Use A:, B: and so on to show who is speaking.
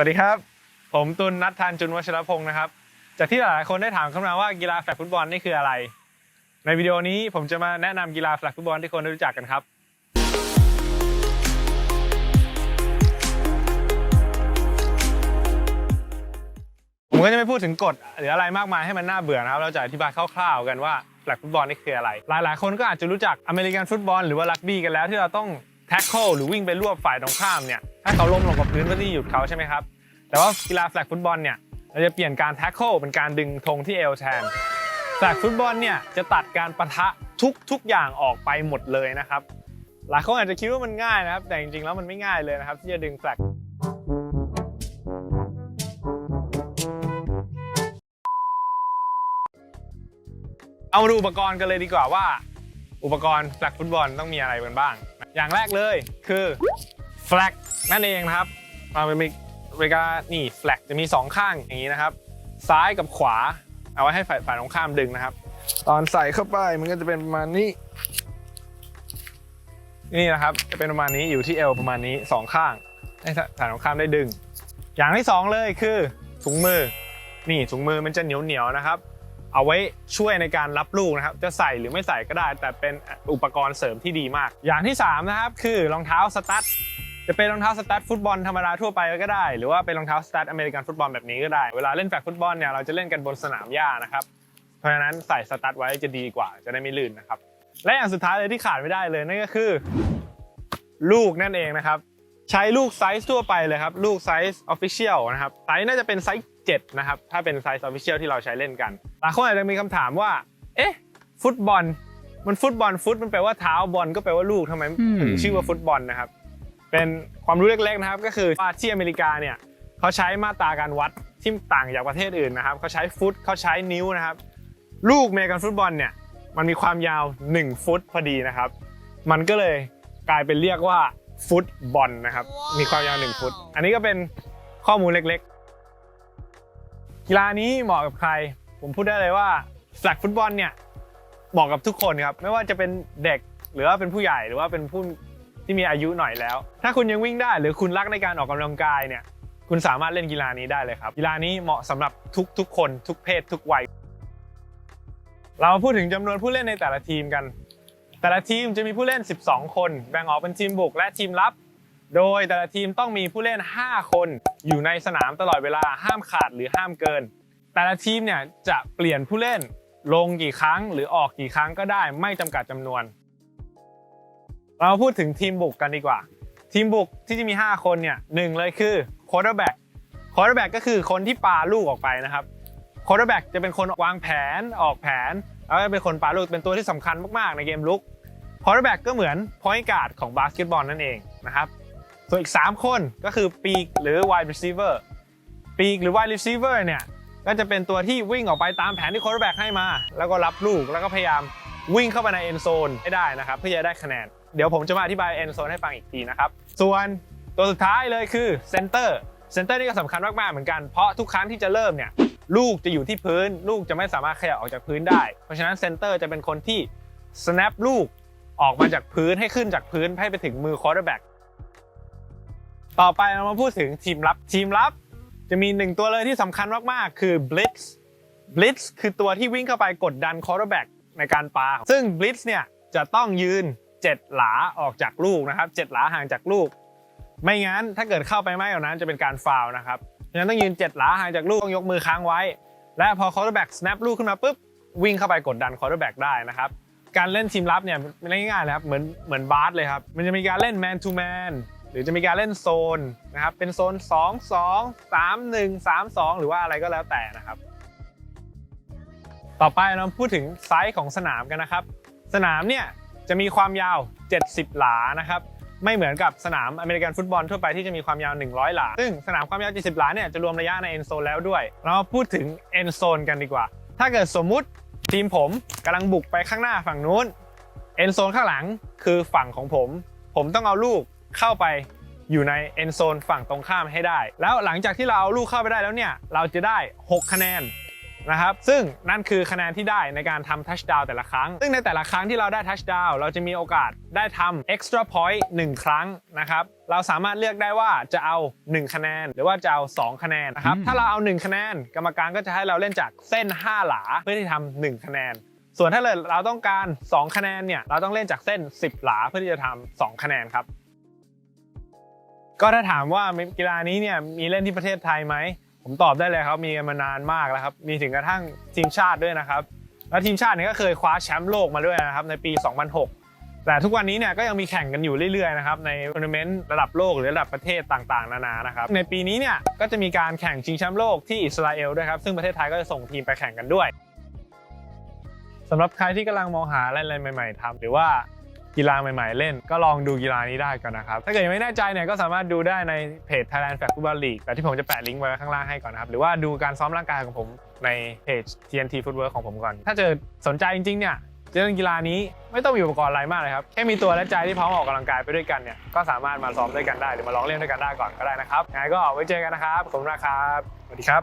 A: สวัสดีครับ ผมตุลนัทธันจุนวัชรพงศ์นะครับ จากที่หลายๆคนได้ถามเข้ามาว่ากีฬาแฟลกฟุตบอลนี่คืออะไร ในวิดีโอนี้ผมจะมาแนะนำกีฬาแฟลกฟุตบอลที่คนได้รู้จักกันครับ ผมก็จะไม่พูดถึงกฎหรืออะไรมากมายให้มันน่าเบื่อนะครับ เราจะอธิบายคร่าวๆกันว่าแฟลกฟุตบอลนี่คืออะไร หลายๆ คนก็อาจจะรู้จักอเมริกันฟุตบอลหรือว่ารักบี้กันแล้วที่เราต้อง แท็กเกิลหรือวิ่งไปรวบฝ่ายตรงข้ามเนี่ยให้เขาล้มลงกับพื้นเพื่อที่จะหยุดเขาใช่ไหมครับแต่ว่ากีฬาแฟลกฟุตบอลเนี่ยเราจะเปลี่ยนการแท็กเกิลเป็นการดึงธงที่เอวแทนแฟลกฟุตบอลเนี่ยจะตัดการปะทะทุกทุกอย่างออกไปหมดเลยนะครับหลายคนอาจจะคิดว่ามันง่ายนะครับ แต่จริงๆแล้วมันไม่ง่ายเลยนะครับ ที่จะดึงแฟลกเอามาดูอุปกรณ์กันเลยดีกว่าว่า อุปกรณ์แฟลกฟุตบอลต้องมีอะไรกันบ้าง อย่างแรกเลยคือแฟลกนั่นเองนะครับมาเป็นเวลานี่แฟลกจะมีสองข้างอย่างนี้นะครับ ซ้ายกับขวา เอาไว้ให้ฝ่ายฝ่ายตรงข้ามดึงนะครับ ตอนใส่เข้าไปมันก็จะเป็นประมาณนี้ นี่นะครับ จะเป็นประมาณนี้อยู่ที่เอวประมาณนี้สองข้าง ให้ฝ่ายตรงข้ามได้ดึง อย่างที่สองเลยคือถุงมือ นี่ถุงมือมันจะเหนียวเหนียวนะครับ เอาไว้ช่วยในการรับลูกนะครับ จะใส่หรือไม่ใส่ก็ได้ แต่เป็นอุปกรณ์เสริมที่ดีมาก อย่างที่ 3 นะครับ คือรองเท้าสตั๊ดจะเป็นรองเท้าสตั๊ดฟุตบอลธรรมดาทั่วไปก็ได้ หรือว่าเป็นรองเท้าสตั๊ดอเมริกันฟุตบอลแบบนี้ก็ได้ เวลาเล่นแฟกฟุตบอลเนี่ยเราจะเล่นกันบนสนามหญ้านะครับ เพราะฉะนั้นใส่สตั๊ดไว้จะดีกว่า จะได้ไม่ลื่นนะครับ และอย่างสุดท้ายเลยที่ขาดไม่ได้เลยนั่นก็คือ ลูกนั่นเองนะครับ ใช้ลูกไซส์ทั่วไปเลยครับ ลูกไซส์ออฟฟิเชียลนะครับ ไซส์น่าจะเป็นไซส์ 7 นะครับ ถ้าเป็นไซส์ออฟฟิเชียลที่เราใช้เล่นกันหลายคนอาจจะมีคำถามว่า เอ๊ะ ฟุตบอล มันฟุตบอลฟุตมันแปลว่าเท้าบอลก็แปลว่าลูกทำไม
B: อืม
A: ถึงชื่อว่าฟุตบอลนะครับ เป็นความรู้เล็กๆนะครับก็คือว่าที่อเมริกาเนี่ยเขาใช้มาตราการวัดที่ต่างจากประเทศอื่นนะครับเขาใช้ฟุตเขาใช้นิ้วนะครับ ลูกอเมริกันฟุตบอลเนี่ยมันมีความยาว 1 ฟุตพอดีนะครับ มันก็เลยกลายเป็นเรียกว่าฟุตบอลนะครับ มีความยาว 1 ฟุต อันนี้ก็เป็นข้อมูลเล็กๆ กีฬานี้เหมาะกับใคร ผมพูดได้เลยว่าแฟลกฟุตบอลเนี่ยเหมาะกับทุกคนครับ ไม่ว่าจะเป็นเด็กหรือว่าเป็นผู้ใหญ่หรือว่าเป็นผู้ที่มีอายุหน่อยแล้ว ถ้าคุณยังวิ่งได้หรือคุณรักในการออกกำลังกายเนี่ยคุณสามารถเล่นกีฬานี้ได้เลยครับ กีฬานี้เหมาะสำหรับทุกๆ คนทุกเพศทุกวัย เรามาพูดถึงจำนวนผู้เล่นในแต่ละทีมกัน แต่ละทีมจะมีผู้เล่น 12 คน แบ่งออกเป็นทีมบุกและทีมรับ โดยแต่ละทีมต้องมีผู้เล่น 5 คน อยู่ในสนามตลอดเวลาห้ามขาดหรือห้ามเกิน แต่ละทีมเนี่ยจะเปลี่ยนผู้เล่นลงกี่ครั้ง หรือออกกี่ครั้งก็ได้ไม่จำกัดจำนวน เรามาพูดถึงทีมบุกกันดีกว่า ทีมบุกที่จะมี 5 คนเนี่ยหนึ่งเลยคือ quarterback quarterback ก็คือคนที่ปาลูกออกไปนะครับ quarterback จะเป็นคนวางแผนออกแผนแล้วก็เป็นคนปาลูกเป็นตัวที่สำคัญมากๆในเกมลุก quarterback ก็เหมือน point guard ของบาสเกตบอลนั่นเองนะครับ ส่วนอีก 3 คนก็คือปีกหรือ wide receiver ปีกหรือ wide receiver เนี่ยก็จะเป็นตัวที่วิ่งออกไปตามแผนที่ quarterback ให้มา แล้วก็รับลูกแล้วก็พยายามวิ่งเข้าไปใน end zone ให้ได้นะครับเพื่อจะได้คะแนน เดี๋ยวผมจะมาอธิบาย end zone ให้ฟังอีกทีนะครับส่วนตัวสุดท้ายเลยคือ center center นี่ก็สำคัญมากๆเหมือนกันเพราะทุกครั้งที่จะเริ่มเนี่ยลูกจะอยู่ที่พื้น ลูกจะไม่สามารถขยับออกจากพื้นได้ เพราะฉะนั้นเซนเตอร์จะเป็นคนที่ snap ลูกออกมาจากพื้นให้ขึ้นจากพื้นให้ไปถึงมือ quarterback ต่อ ต่อไปเรามาพูดถึงทีมรับทีมรับจะมีหนึ่งตัวเลยที่สำคัญมากๆ คือ blitz blitz คือตัวที่วิ่งเข้าไปกดดัน quarterback ในการปา ซึ่ง blitz เนี่ยจะต้องยืน 7 หลาออกจากลูกนะครับ7หลาห่างจากลูก ไม่งั้นถ้าเกิดเข้าไปไมากกว่านั้นจะเป็นการฟาวนะครับฉะนั้นต้องยืน 7 หลาห่างจากลูกต้องยกมือค้างไว้ และพอ quarterback snap ลูกขึ้นมาปุ๊บวิ่งเข้าไปกดดัน quarterback ได้นะครับการเล่นทีมรับเนี่ยมันง่ายๆเลยครับเหมือนเหมือนบาสเลยครับมันจะมีการเล่น man to man หรือจะมีการเล่นโซนนะครับ เป็นโซน 2 2 3 1 3 2 หรือว่าอะไรก็แล้วแต่นะครับ ต่อไปเราพูดถึงไซส์ของสนามกันนะครับ สนามเนี่ยจะมีความยาว 70 หลานะครับ ไม่เหมือนกับสนามอเมริกันฟุตบอลทั่วไปที่จะมีความยาว 100 หลา ซึ่งสนามความยาว 70 หลาเนี่ยจะรวมระยะในเอ็นโซนแล้วด้วย เรามาพูดถึงเอ็นโซนกันดีกว่า ถ้าเกิดสมมุติทีมผมกำลังบุกไปข้างหน้าฝั่งนู้นเอ็นโซนข้างหลังคือฝั่งของผม ผมต้องเอาลูก เข้าไปอยู่ในเอ็นโซนฝั่งตรงข้ามให้ได้ แล้วหลังจากที่เราเอาลูกเข้าไปได้แล้วเนี่ย เราจะได้ 6 คะแนนนะครับ ซึ่งนั่นคือคะแนนที่ได้ในการทำทัชดาวแต่ละครั้ง ซึ่งในแต่ละครั้งที่เราได้ทัชดาวเราจะมีโอกาสได้ทำ extra point 1 ครั้งนะครับ เราสามารถเลือกได้ว่าจะเอา 1 คะแนน หรือว่าจะเอา 2 คะแนนนะครับ
B: อืม
A: ถ้าเราเอา 1 คะแนน กรรมการก็จะให้เราเล่นจากเส้น 5 หลาเพื่อที่ทำ1คะแนน ส่วนถ้าเลยเราต้องการ 2 คะแนนเนี่ย เราต้องเล่นจากเส้น 10 หลาเพื่อที่จะทำ2คะแนนครับ ก็ถ้าถามว่ากีฬานี้เนี่ยมีเล่นที่ประเทศไทยไหม ผมตอบได้เลยครับมีกันมานานมากแล้วครับ มีถึงกระทั่งทีมชาติด้วยนะครับ แล้วทีมชาติเนี่ยก็เคยคว้าแชมป์โลกมาด้วยนะครับในปี 2006 แต่ทุกวันนี้เนี่ยก็ยังมีแข่งกันอยู่เรื่อยๆนะครับในทัวร์นาเมนต์ระดับโลกหรือระดับประเทศต่างๆ นานานะครับ ในปีนี้เนี่ยก็จะมีการแข่งชิงแชมป์โลกที่อิสราเอลด้วยครับซึ่งประเทศไทยก็จะส่งทีมไปแข่งกันด้วยสำหรับใครที่กำลังมองหาอะไรใหม่ ๆทำหรือว่า กีฬาใหม่ๆ เล่น ก็ลองดูกีฬานี้ได้ก่อนนะครับ ถ้าเกิดยังไม่แน่ใจเนี่ยก็สามารถดูได้ในเพจ Thailand Flag Football League แต่ที่ผมจะแปะลิงก์ไว้ข้างล่างให้ก่อนนะครับหรือว่าดูการซ้อมร่างกายของผมในเพจ TNT Footwork ของผมก่อน ถ้าเจอสนใจจริงๆเนี่ยจะเล่นกีฬานี้ไม่ต้องมีอุปกรณ์อะไรมากเลยครับ แค่มีตัวและใจที่พร้อมออกกำลังกายไปด้วยกันเนี่ยก็สามารถมาซ้อมด้วยกันได้หรือมาลองเล่นด้วยกันได้ก่อนก็ได้นะครับยังไงก็ไว้เจอกันนะครับขอบคุณมากครับสวัสดีครับ